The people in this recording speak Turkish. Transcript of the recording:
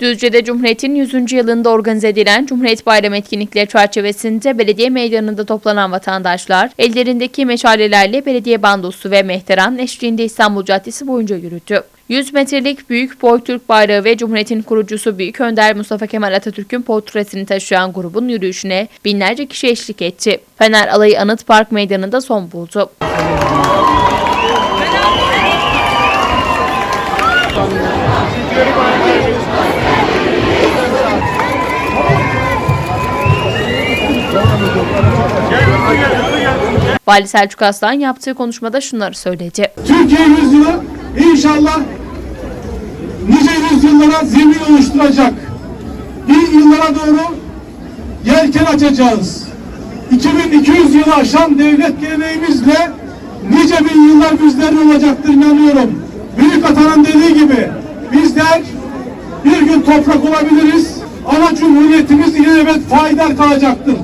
Düzce'de Cumhuriyet'in 100. yılında organize edilen Cumhuriyet Bayramı etkinlikleri çerçevesinde belediye meydanında toplanan vatandaşlar ellerindeki meşalelerle belediye bandosu ve mehteran eşliğinde İstanbul Caddesi boyunca yürüdü. 100 metrelik büyük boy Türk bayrağı ve Cumhuriyet'in kurucusu Büyük Önder Mustafa Kemal Atatürk'ün portresini taşıyan grubun yürüyüşüne binlerce kişi eşlik etti. Fener Alayı Anıt Park Meydanı'nda son buldu. Vali Selçuk Aslan yaptığı konuşmada şunları söyledi. Türkiye yüzyılı inşallah nice yüzyıllara zemin oluşturacak. Bir yıllara doğru yelken açacağız. 2200 yılı aşan devlet geleneğimizle nice bin yıllar bizlerle olacaktır inanıyorum. Büyük Atan'ın dediği gibi bizler bir gün toprak olabiliriz ama Cumhuriyetimiz ilelebet faydar kalacaktır.